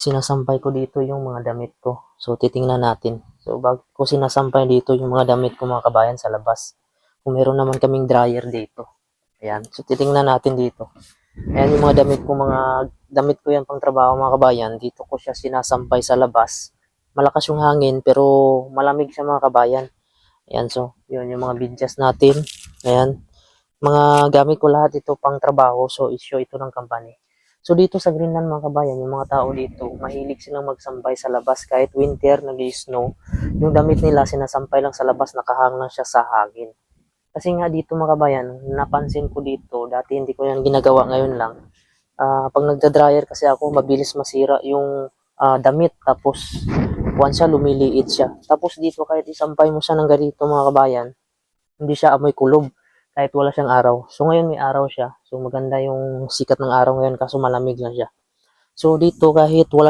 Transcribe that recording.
sinasampay ko dito yung mga damit ko. So, titingnan natin. So, bago ko sinasampay dito yung mga damit ko mga kabayan sa labas. Kung meron naman kaming dryer dito. Ayan. So, titingnan natin dito. Ayan yung mga damit ko, mga damit ko yan pang trabaho mga kabayan. Dito ko siya sinasampay sa labas. Malakas yung hangin pero malamig siya mga kabayan. Ayan, so, yun yung mga bidyas natin. Ayan. Mga gamit ko lahat ito pang trabaho. So, issue ito ng company. So dito sa Greenland mga kabayan, yung mga tao dito, mahilig silang magsampay sa labas kahit winter, nag-snow. Yung damit nila sinasampay lang sa labas, nakahang lang siya sa hangin. Kasi nga dito mga kabayan, napansin ko dito, dati hindi ko yan ginagawa ngayon lang. Ah, pag nagda-dryer kasi ako, mabilis masira yung ah, damit. Tapos, once siya, lumiliit siya. Tapos dito, kahit isampay mo siya ng ganito mga kabayan, hindi siya amoy kulob kahit wala siyang araw. So ngayon may araw siya. So maganda yung sikat ng araw ngayon kaso malamig lang siya. So dito kahit wala